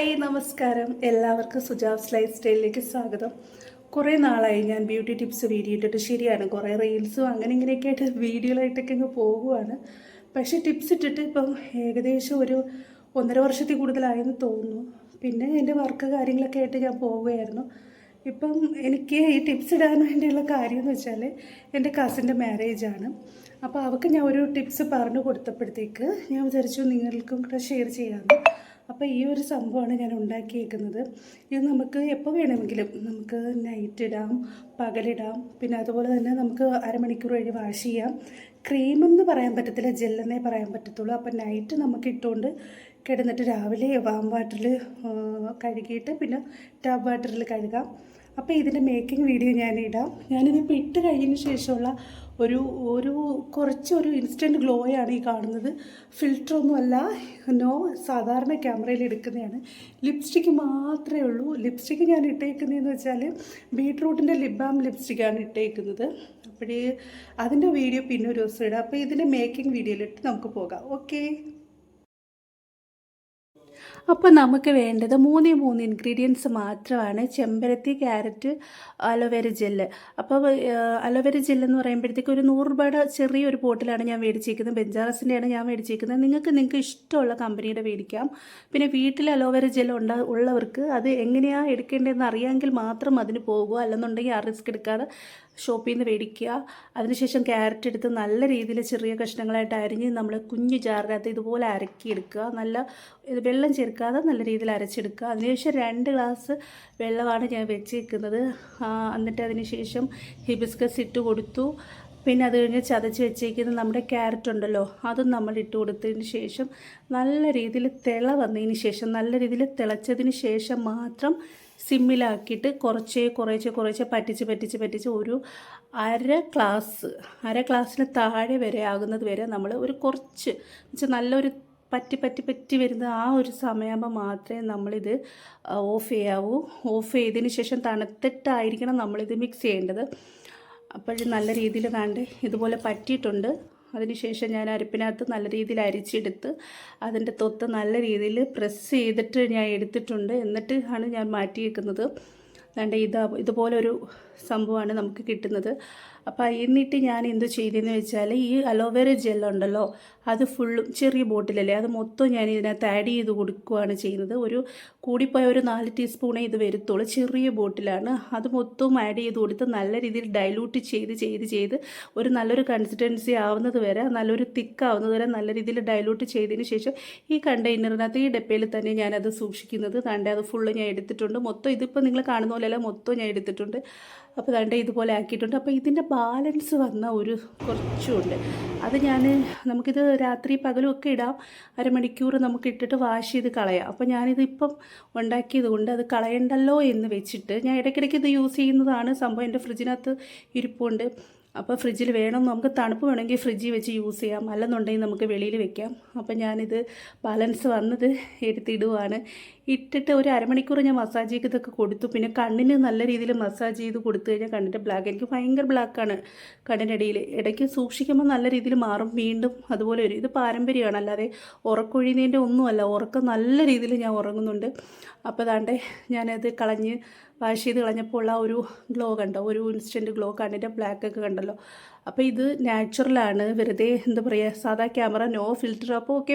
Hi നമസ്കാരം. എല്ലാവർക്കും Suja's life സ്റ്റൈലിലേക്ക് സ്വാഗതം. കുറേ നാളായി ഞാൻ ബ്യൂട്ടി ടിപ്സ് വീഡിയോ ഇട്ടിട്ട് ശരിയാണ്. കുറേ റീൽസും അങ്ങനെ ഇങ്ങനെയൊക്കെ ആയിട്ട് വീഡിയോയിലായിട്ടൊക്കെ അങ്ങ് പോകുവാണ്. പക്ഷേ ടിപ്സ് ഇട്ടിട്ട് ഇപ്പം ഏകദേശം ഒരു ഒന്നര വർഷത്തിൽ കൂടുതലായെന്ന് തോന്നുന്നു. പിന്നെ എന്റെ വർക്ക് കാര്യങ്ങളൊക്കെ ആയിട്ട് ഞാൻ പോവുകയായിരുന്നു. ഇപ്പം എനിക്ക് ഈ ടിപ്സ് ഇടാൻ വേണ്ടിയുള്ള കാര്യം എന്ന് വെച്ചാൽ എന്റെ കസിന്റെ മാരേജാണ് അപ്പോൾ അവൾക്ക് ഞാൻ ഒരു ടിപ്സ് പറഞ്ഞു കൊടുത്തപ്പോഴത്തേക്ക് ഞാൻ വിചാരിച്ചു നിങ്ങൾക്കും കൂടെ ഷെയർ ചെയ്യാമെന്ന് അപ്പോൾ ഈ ഒരു സംഭവമാണ് ഞാൻ ഉണ്ടാക്കിയേക്കുന്നത്. ഇത് നമുക്ക് എപ്പോൾ വേണമെങ്കിലും നമുക്ക് നൈറ്റ് ഇടാം പകലിടാം. പിന്നെ അതുപോലെ തന്നെ നമുക്ക് അരമണിക്കൂർ കഴിഞ്ഞ് വാഷ് ചെയ്യാം. ക്രീമെന്ന് പറയാൻ പറ്റത്തില്ല ജെല്ലെന്നേ പറയാൻ പറ്റത്തുള്ളൂ. അപ്പോൾ നൈറ്റ് നമുക്ക് ഇട്ടുകൊണ്ട് കിടന്നിട്ട് രാവിലെ വാം വാട്ടറിൽ കഴുകിയിട്ട് പിന്നെ ടാപ്പ് വാട്ടറിൽ കഴുകാം. അപ്പോൾ ഇതിന്റെ മേക്കിംഗ് വീഡിയോ ഞാൻ ഇടാം ഞാനിതിപ്പോൾ ഇട്ട് കഴിഞ്ഞതിന് ശേഷമുള്ള ഒരു ഒരു കുറച്ച് കുറച്ചൊരു ഇൻസ്റ്റന്റ് ആണ് ഈ കാണുന്നത്. ഫിൽറ്ററൊന്നുമല്ല നോ സാധാരണ ക്യാമറയിൽ എടുക്കുന്നതാണ്. ലിപ്സ്റ്റിക്ക് മാത്രമേ ഉള്ളൂ. ലിപ്സ്റ്റിക്ക് ഞാൻ ഇട്ടേക്കുന്നതെന്ന് വെച്ചാൽ ബീട്രൂട്ടിന്റെ ലിപ് ബാം ലിപ്സ്റ്റിക്കാണ് ഇട്ടേക്കുന്നത്. അപ്പോഴേ അതിന്റെ വീഡിയോ പിന്നെ ഒരു ദിവസം ഇടാം. അപ്പോൾ ഇതിന്റെ മേക്കിംഗ് വീഡിയോയിലിട്ട് നമുക്ക് പോകാം. ഓക്കേ അപ്പോൾ നമുക്ക് വേണ്ടത് മൂന്ന് മൂന്ന് ഇൻഗ്രീഡിയൻസ് മാത്രമാണ്. ചെമ്പരത്തി carrot aloe vera gel aloe ജെല്ലെന്ന് പറയുമ്പോഴത്തേക്ക് ഒരു നൂറ് രൂപയുടെ ചെറിയൊരു ബോട്ടിലാണ് ഞാൻ മേടിച്ചിരിക്കുന്നത് ബെഞ്ചാറസിന്റെയാണ് ഞാൻ മേടിച്ചിരിക്കുന്നത് നിങ്ങൾക്ക് നിങ്ങൾക്ക് ഇഷ്ടമുള്ള കമ്പനിയുടെ മേടിക്കാം. പിന്നെ വീട്ടിൽ അലോവേര ജെല്ല് ഉണ്ടാ ഉള്ളവർക്ക് അത് എങ്ങനെയാണ് എടുക്കേണ്ടതെന്ന് അറിയാമെങ്കിൽ മാത്രം അതിന് പോകുക അല്ലെന്നുണ്ടെങ്കിൽ ആ റിസ്ക് എടുക്കാതെ ഷോപ്പിൽ നിന്ന് മേടിക്കുക. അതിനുശേഷം ക്യാരറ്റ് എടുത്ത് നല്ല രീതിയിൽ ചെറിയ കഷ്ണങ്ങളായിട്ട് അരിഞ്ഞ് നമ്മൾ കുഞ്ഞു ജാറിനകത്ത് ഇതുപോലെ അരക്കിയെടുക്കുക. നല്ല വെള്ളം ചേർക്കാതെ നല്ല രീതിയിൽ അരച്ചെടുക്കുക. അതിനുശേഷം രണ്ട് ഗ്ലാസ് വെള്ളമാണ് ഞാൻ വെച്ചേക്കുന്നത്. എന്നിട്ട് അതിനുശേഷം ഹിബിസ്കസ് ഇട്ട് കൊടുത്തു. പിന്നെ അത് കഴിഞ്ഞ് ചതച്ച് വെച്ചേക്കുന്ന നമ്മുടെ ക്യാരറ്റ് ഉണ്ടല്ലോ അതും നമ്മൾ ഇട്ട് കൊടുത്തതിന് ശേഷം നല്ല രീതിയിൽ തിള വന്നതിന് ശേഷം നല്ല രീതിയിൽ തിളച്ചതിന് ശേഷം മാത്രം സിമ്മിലാക്കിയിട്ട് കുറച്ചേ കുറേശ്ശെ കുറേശ്ശെ പറ്റിച്ച് പറ്റിച്ച് പറ്റിച്ച് ഒരു അര ക്ലാസ് അര ഗ്ലാസ്സിന് താഴെ വരെ ആകുന്നത് വരെ നമ്മൾ ഒരു കുറച്ച് വെച്ചാൽ നല്ലൊരു പറ്റി പറ്റി പറ്റി വരുന്ന ആ ഒരു സമയമാകുമ്പോൾ മാത്രമേ നമ്മളിത് ഓഫ് ചെയ്യാവൂ. ഓഫ് ചെയ്തതിന് ശേഷം തണുത്തിട്ടായിരിക്കണം നമ്മളിത് മിക്സ് ചെയ്യേണ്ടത്. അപ്പോൾ നല്ല രീതിയിൽ കണ്ട് ഇതുപോലെ പറ്റിയിട്ടുണ്ട്. അതിനുശേഷം ഞാൻ അരിപ്പിനകത്ത് നല്ല രീതിയിൽ അരിച്ചെടുത്ത് അതിന്റെ തൊത്ത് നല്ല രീതിയിൽ പ്രസ് ചെയ്തിട്ട് ഞാൻ എടുത്തിട്ടുണ്ട്. എന്നിട്ട് ആണ് ഞാൻ മാറ്റി വെക്കുന്നത് വേണ്ട ഇതാ ഇതുപോലൊരു സംഭവമാണ് നമുക്ക് കിട്ടുന്നത്. അപ്പോൾ എന്നിട്ട് ഞാൻ എന്ത് ചെയ്തതെന്ന് വെച്ചാൽ ഈ അലോവേര ജെൽ ഉണ്ടല്ലോ അത് ഫുള്ളും ചെറിയ ബോട്ടിലല്ലേ അത് മൊത്തം ഞാൻ ഇതിനകത്ത് ആഡ് ചെയ്ത് കൊടുക്കുകയാണ് ചെയ്യുന്നത്. ഒരു കൂടിപ്പോയ ഒരു നാല് ടീസ്പൂണേ ഇത് വരുത്തുള്ളൂ. ചെറിയ ബോട്ടിലാണ്. അത് മൊത്തവും ആഡ് ചെയ്ത് കൊടുത്ത് നല്ല രീതിയിൽ ഡൈലൂട്ട് ചെയ്ത് ചെയ്ത് ചെയ്ത് ഒരു നല്ലൊരു കൺസിസ്റ്റൻസി ആവുന്നത് വരെ നല്ലൊരു തിക്കാവുന്നത് വരെ നല്ല രീതിയിൽ ഡൈലൂട്ട് ചെയ്തതിന് ശേഷം ഈ കണ്ടെയ്നറിനകത്ത് ഈ ഡപ്പയിൽ തന്നെ ഞാനത് സൂക്ഷിക്കുന്നത്. കണ്ടേ അത് ഫുള്ള് ഞാൻ എടുത്തിട്ടുണ്ട്. മൊത്തം ഇതിപ്പോൾ നിങ്ങൾ കാണുന്ന പോലെയല്ല മൊത്തം ഞാൻ എടുത്തിട്ടുണ്ട്. അപ്പോൾ രണ്ട് ഇതുപോലെ ആക്കിയിട്ടുണ്ട്. അപ്പോൾ ഇതിന്റെ ബാലൻസ് വന്ന ഒരു കുറച്ചുണ്ട്. അത് ഞാൻ നമുക്കിത് രാത്രി പകലും ഒക്കെ ഇടാം. അരമണിക്കൂർ നമുക്ക് ഇട്ടിട്ട് വാഷ് ചെയ്ത് കളയാം. അപ്പോൾ ഞാനിത് ഇപ്പം ഉണ്ടാക്കിയത് കൊണ്ട് അത് കളയണ്ടല്ലോ എന്ന് വെച്ചിട്ട് ഞാൻ ഇടയ്ക്കിടയ്ക്ക് ഇത് യൂസ് ചെയ്യുന്നതാണ്. സംഭവം എന്റെ ഫ്രിഡ്ജിനകത്ത് ഇരിപ്പുണ്ട്. അപ്പോൾ ഫ്രിഡ്ജിൽ വേണം നമുക്ക് തണുപ്പ് വേണമെങ്കിൽ ഫ്രിഡ്ജിൽ വെച്ച് യൂസ് ചെയ്യാം. അല്ലെന്നുണ്ടെങ്കിൽ നമുക്ക് വെളിയിൽ വെക്കാം. അപ്പോൾ ഞാനിത് ബാലൻസ് വന്നത് എടുത്തിടുവാണ്. ഇട്ടിട്ട് ഒരു അരമണിക്കൂർ ഞാൻ മസാജ് ചെയ്തൊക്കെ കൊടുത്തു. പിന്നെ കണ്ണിന് നല്ല രീതിയിൽ മസാജ് ചെയ്ത് കൊടുത്തു കഴിഞ്ഞാൽ കണ്ണിന്റെ ബ്ലാക്ക് എനിക്ക് ഭയങ്കര ബ്ലാക്കാണ് കണ്ണിനിടയിൽ ഇടയ്ക്ക് സൂക്ഷിക്കുമ്പോൾ നല്ല രീതിയിൽ മാറും വീണ്ടും. അതുപോലെ ഒരു ഇത് പാരമ്പര്യമാണ്. അല്ലാതെ ഉറക്കൊഴിയുന്നതിന്റെ ഒന്നുമല്ല ഉറക്കം നല്ല രീതിയിൽ ഞാൻ ഉറങ്ങുന്നുണ്ട്. അപ്പോൾ അതാണ്ട് ഞാനത് കളഞ്ഞ് വാഷ് ചെയ്ത് കളഞ്ഞപ്പോൾ ഉള്ള ഒരു ഗ്ലോ കണ്ടോ? ഒരു ഇൻസ്റ്റന്റ് ഗ്ലോ കണ്ണിന്റെ ബ്ലാക്ക് ഒക്കെ കണ്ടല്ലോ. അപ്പോൾ ഇത് നാച്ചുറലാണ് വെറുതെ എന്താ പറയുക സാധാ ക്യാമറ നോ ഫിൽറ്റർ അപ്പോൾ ഓക്കെ